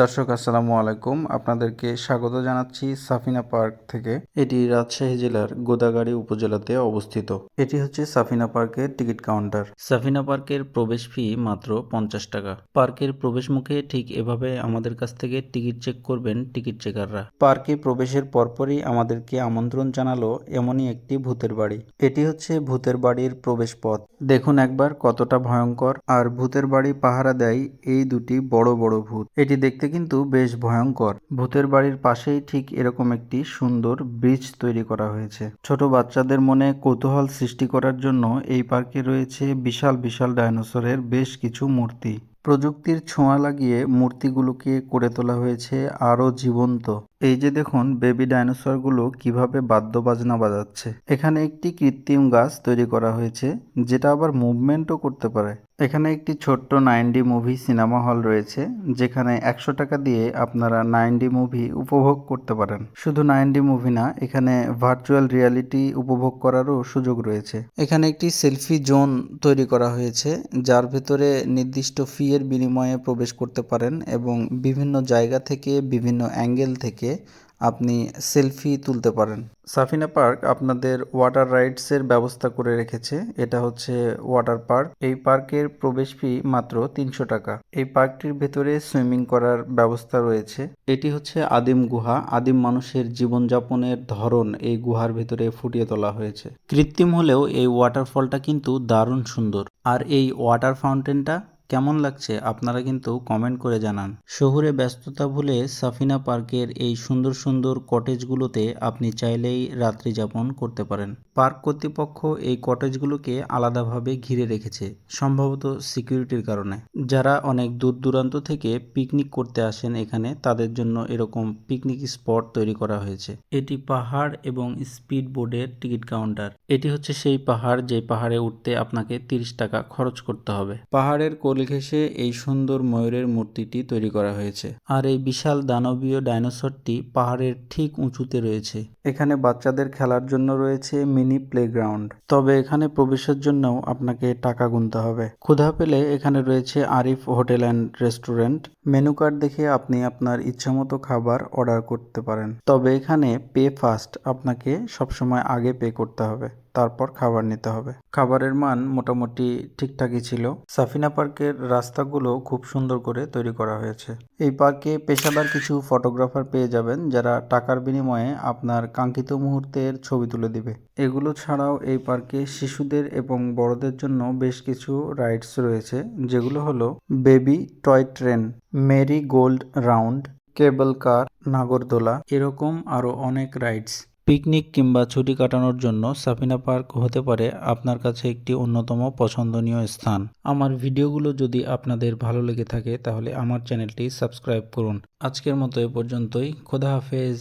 দর্শক আসসালামু আলাইকুম। আপনাদেরকে স্বাগত জানাচ্ছি সাফিনা পার্ক থেকে। এটি রাজশাহী জেলার গোদাগাড়ি উপজেলাতে অবস্থিত। এটি হচ্ছে সাফিনা পার্কের টিকিট কাউন্টার। সাফিনা পার্কের প্রবেশ ফি মাত্র পঞ্চাশ টাকা। পার্কের প্রবেশ মুখে ঠিক এভাবে আমাদের কাছ থেকে টিকিট চেক করবেন টিকিট চেকাররা। পার্কে প্রবেশের পরপরই আমাদেরকে আমন্ত্রণ জানালো এমনই একটি ভূতের বাড়ি। এটি হচ্ছে ভূতের বাড়ির প্রবেশ পথ। দেখুন একবার কতটা ভয়ঙ্কর। আর ভূতের বাড়ি পাহারা দেয় এই দুটি বড় বড় ভূত। এটি দেখতে কিন্তু বেশ ভয়ঙ্কর। ভূতের বাড়ির পাশেই ঠিক এরকম একটি সুন্দর ব্রিজ তৈরি করা হয়েছে। ছোট বাচ্চাদের মনে কৌতূহল সৃষ্টি করার জন্য এই পার্কে রয়েছে বিশাল বিশাল ডাইনোসরের বেশ কিছু মূর্তি। প্রযুক্তির ছোঁয়া লাগিয়ে মূর্তিগুলোকে করে তোলা হয়েছে আরও জীবন্ত। এই যে দেখুন, বেবি ডাইনোসরগুলো কীভাবে বাদ্যবাজনা বাজাচ্ছে। এখানে একটি কৃত্রিম গাছ তৈরি করা হয়েছে, যেটা আবার মুভমেন্টও করতে পারে। এখানে একটি ছোট্ট নাইনডি মুভি সিনেমা হল রয়েছে, যেখানে একশো টাকা দিয়ে আপনারা নাইনডি মুভি উপভোগ করতে পারেন। শুধু নাইনডি মুভি না, এখানে ভার্চুয়াল রিয়ালিটি উপভোগ করারও সুযোগ রয়েছে। এখানে একটি সেলফি জোন তৈরি করা হয়েছে, যার ভেতরে নির্দিষ্ট ফি এর বিনিময়ে প্রবেশ করতে পারেন এবং বিভিন্ন জায়গা থেকে, বিভিন্ন অ্যাঙ্গেল থেকে আপনি সেলফি তুলতে পারেন। সাফিনা পার্ক আপনাদের ওয়াটার রাইডসের ব্যবস্থা করে রেখেছে। এটা হচ্ছে ওয়াটার পার্ক। এই পার্কের প্রবেশ ফি মাত্র তিনশো টাকা। এই পার্কটির ভেতরে সুইমিং করার ব্যবস্থা রয়েছে। এটি হচ্ছে আদিম গুহা। আদিম মানুষের জীবনযাপনের ধরন এই গুহার ভেতরে ফুটিয়ে তোলা হয়েছে। কৃত্রিম হলেও এই ওয়াটারফলটা কিন্তু দারুণ সুন্দর। আর এই ওয়াটার ফাউন্টেনটা কেমন লাগছে আপনারা কিন্তু কমেন্ট করে জানান। শহুরে ব্যস্ততা ভুলে সাফিনা পার্কের এই সুন্দর সুন্দর কটেজগুলোতে আপনি চাইলেই রাত্রি যাপন করতে পারেন। পার্ক কর্তৃপক্ষ এই কটেজগুলোকে আলাদাভাবে ঘিরে রেখেছে, সম্ভবত সিকিউরিটির কারণে। যারা অনেক দূর দূরান্ত থেকে পিকনিক করতে আসেন এখানে, তাদের জন্য এরকম পিকনিক স্পট তৈরি করা হয়েছে। এটি পাহাড় এবং স্পিড বোর্ডের টিকিট কাউন্টার এটি হচ্ছে সেই পাহাড় যে পাহাড়ে উঠতে আপনাকে তিরিশ টাকা খরচ করতে হবে। পাহাড়ের কোল ঘেঁষে এই সুন্দর ময়ূরের মূর্তিটি তৈরি করা হয়েছে। আর এই বিশাল দানবীয় ডাইনোসরটি পাহাড়ের ঠিক উঁচুতে রয়েছে। এখানে বাচ্চাদের খেলার জন্য রয়েছে মিনি প্লেগ্রাউন্ড। তবে এখানে প্রবেশের জন্যও আপনাকে টাকা গুনতে হবে। ক্ষুধা পেলে এখানে রয়েছে Arif hotel and restaurant. Menu card দেখে আপনি আপনার ইচ্ছামতো খাবার অর্ডার করতে পারেন। তবে এখানে পে ফাস্ট আপনাকে সবসময় আগে পে করতে হবে। তারপর খাবার নিতে হবে। খাবারের মান মোটামুটি ঠিকঠাকই ছিল। সাফিনা পার্কের রাস্তাগুলো খুব সুন্দর করে তৈরি করা হয়েছে। এই পার্কে পেশাদার কিছু ফটোগ্রাফার পেয়ে যাবেন, যারা টাকার বিনিময়ে আপনার কাঙ্ক্ষিত মুহূর্তের ছবি তুলে দিবে। এগুলো ছাড়াও এই পার্কে শিশুদের এবং বড়দের জন্য বেশ কিছু রাইডস রয়েছে, যেগুলো হলো baby toy train, merry gold round, cable car, নাগরদোলা, এরকম আরও অনেক রাইডস। পিকনিক কিংবা ছুটি কাটানোর জন্য সাফিনা পার্ক হতে পারে আপনার কাছে একটি অন্যতম পছন্দনীয় স্থান। আমার ভিডিওগুলো যদি আপনাদের ভালো লেগে থাকে তাহলে আমার চ্যানেলটি সাবস্ক্রাইব করুন। আজকের মতো এ পর্যন্তই। খোদা হাফেজ।